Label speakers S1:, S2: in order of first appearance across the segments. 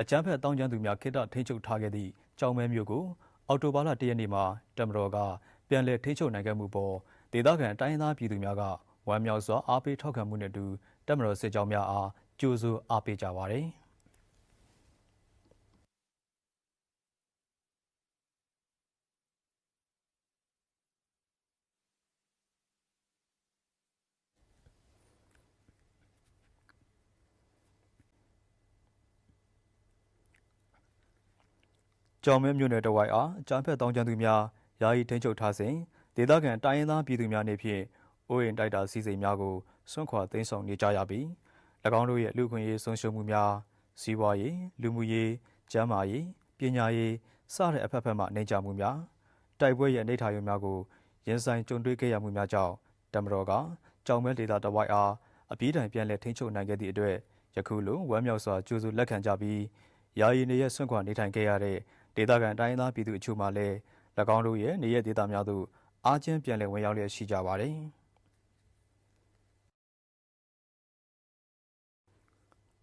S1: အကြမ်းဖက်တောင်းကျမ်းသူများခိတ္တထိန်းချုပ်ထားခဲ့သည့်ကြောင်မဲမျိုးကို အော်တိုဘာလ၁ရက်နေ့မှာတမတော်က ပြန်လည်ထိန်းချုပ်နိုင်ခဲ့မှုပေါ်ဒေသခံတိုင်းရင်းသားပြည်သူများကဝမ်းမြောက်စွာအားပေးထောက်ခံမှုနဲ့အတူတမတော်စစ်ကြောင်းများအားကြိုးစိုးအားပေးကြပါတယ်။ ကြောင်မဲမြို့နယ်တဝိုက်အားအကြမ်းဖက်တောင်းကျမ်းသူများယာယီထိန်းချုပ်ထားစဉ်ဒေသခံတိုင်းရင်းသားပြည်သူများနေဖြင့်အိုးရင်တိုက်တာစီစဉ်များကိုစွန့်ခွာသိမ်းဆောင်နေကြရပြီး၎င်းတို့ရဲ့လူခွင့်ရေးဆုံးရှုံးမှုများစီးပွားရေးလူမှုရေးကျန်းမာရေးပညာရေးစတဲ့အဖက်ဖက်မှနှိမ်ချမှုများတိုက်ပွဲရဲ့အနေထားရုံများကိုရင်ဆိုင်ကြုံတွေ့ခဲ့ရမှုများကြောင့်တမတော်ကကြောင်မဲဒေသတဝိုက်အားအပြေးတိုင်ပြန်လည်ထိန်းချုပ်နိုင်ခဲ့သည့်အတွက်ယခုလိုဝမ်းမြောက်စွာကြိုးစုလက်ခံကြပြီးယာယီနေရဆွန့်ခွာနေထိုင်ခဲ့ရတဲ့ ဒေသခံတိုင်းသားပြည်သူအချို့မှလည်း၎င်းတို့ရဲ့နေရဒေသများသို့အားချင်းပြန်လည်ဝင်ရောက်လျက်ရှိကြပါတယ်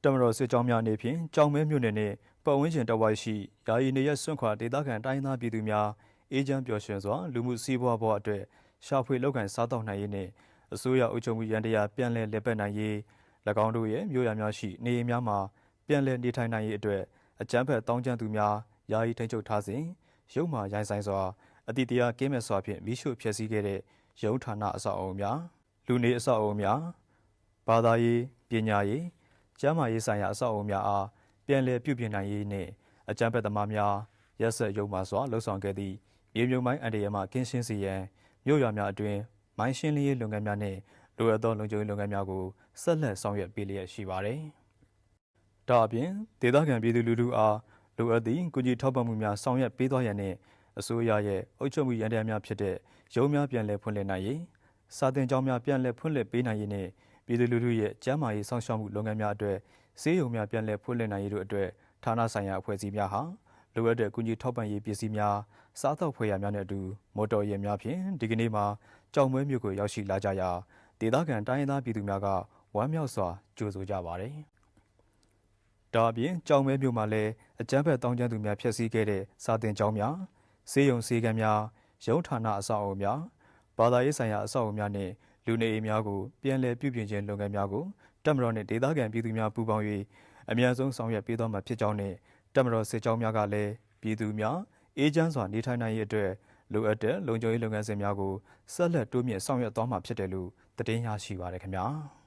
S1: တမတော်စစ်ကြောင်းများနေဖြင့်ကြောင်မဲမြို့နယ်နှင့်ပတ်ဝန်းကျင်တဝိုက်ရှိယာယီနေရဆွန့်ခွာဒေသခံတိုင်းသားပြည်သူများအေးချမ်းပျော်ရွှင်စွာလူမှုစီးပွားဘဝအတွက်ရှာဖွေလောက်ကန်စားတောက်နိုင်ရေးနှင့်အစိုးရအုပ်ချုပ်မှုရန်တရားပြန်လည်လက်ပတ်နိုင်ရေး၎င်းတို့ရဲ့မြို့ရများရှိနေအိမ်များမှာပြန်လည်နေထိုင်နိုင်ရေးအတွက်အကြမ်းဖက်တောင်းကျမ်းသူများ ယာယီထိန်းချုပ်ထားစဉ်ရုပ်မှရိုင်းဆိုင်စွာအတိတရားကင်းမဲ့စွာဖြင့်မိရှုဖျက်ဆီးခဲ့တဲ့ရုံးဌာနအဆောက်အအုံများလူနေအဆောက်အအုံများဘာသာရေးပညာရေးကျန်းမာရေးဆိုင်ရာအဆောက်အအုံများအားပြန်လည်ပြုပြင်နိုင်ရေးနှင့်အကြမ်းဖက်သမားများရက်ဆက်ရုံမှစွာလှုပ်ဆောင်ခဲ့သည့်မြေမြုံမိုင်းအန်တရမှကင်းရှင်းစေရန်မြို့ရွာများအတွင်မိုင်းရှင်းလင်းရေးလုပ်ငန်းများနှင့်လိုအပ်သောလုံခြုံရေးလုပ်ငန်းများကိုဆက်လက်ဆောင်ရွက်ပေးလျက်ရှိပါသည်။ဒါအပြင်ဒေသခံပြည်သူလူထုအား လိုအပ်သည့်ကုကြီးထောက်ပံ့မှုများဆောင်ရွက်ပေးသွားရန်နှင့်အစိုးရရဲ့အုပ်ချုပ်မှုရန်တရားများဖြစ်တဲ့ရုံးများပြန်လည်ဖွင့်လှစ်နိုင်ရေးစာသင်ကျောင်းများပြန်လည်ဖွင့်လှစ်ပေးနိုင်ရေးနှင့်ပြည်သူလူထုရဲ့ကျန်းမာရေးစောင့်ရှောက်မှုလုပ်ငန်းများအတွက်ဈေးရုံများပြန်လည်ဖွင့်လှစ်နိုင်ရေးတို့အတွက်ဌာနဆိုင်ရာအဖွဲ့အစည်းများဟာလိုအပ်တဲ့ကုကြီးထောက်ပံ့ရေးပစ္စည်းများစားသောက်ဖွဲ့ရများနဲ့အတူမော်တော်ယာဉ်များဖြင့်ဒီကနေ့မှာကြောင်မွဲမြို့ကိုရောက်ရှိလာကြရာဒေသခံတိုင်းရင်းသားပြည်သူများကဝမ်းမြောက်စွာကြိုဆိုကြပါတယ် ဒါအပြင်ကြောင်မဲမြို့မှာလည်းအကြမ်းဖက်တောင်းကျမ်းသူများဖျက်ဆီးခဲ့တဲ့စာတင်ကျောင်းများစေယုံစေကံများရုံးဌာနအဆောက်အအုံများဘာသာရေးဆိုင်ရာအဆောက်အအုံများနဲ့လူနေအိမ်များကိုပြန်လည်ပြုပြင်ခြင်းလုပ်ငန်းများကိုတက်မတော်နှင့်ဒေသခံပြည်သူများပူးပေါင်း၍အများဆုံးဆောင်ရွက်ပေးသွားမှာဖြစ်ကြောင်းနှင့်တက်မတော်စစ်ကြောင်းများကလည်းပြည်သူများအေးချမ်းစွာနေထိုင်နိုင်ရေးအတွက်လိုအပ်တဲ့လုံခြုံရေးလုပ်ငန်းစဉ်များကိုဆက်လက်တိုးမြင့်ဆောင်ရွက်သွားမှာဖြစ်တယ်လို့သတင်းရရှိပါရခင်ဗျာ။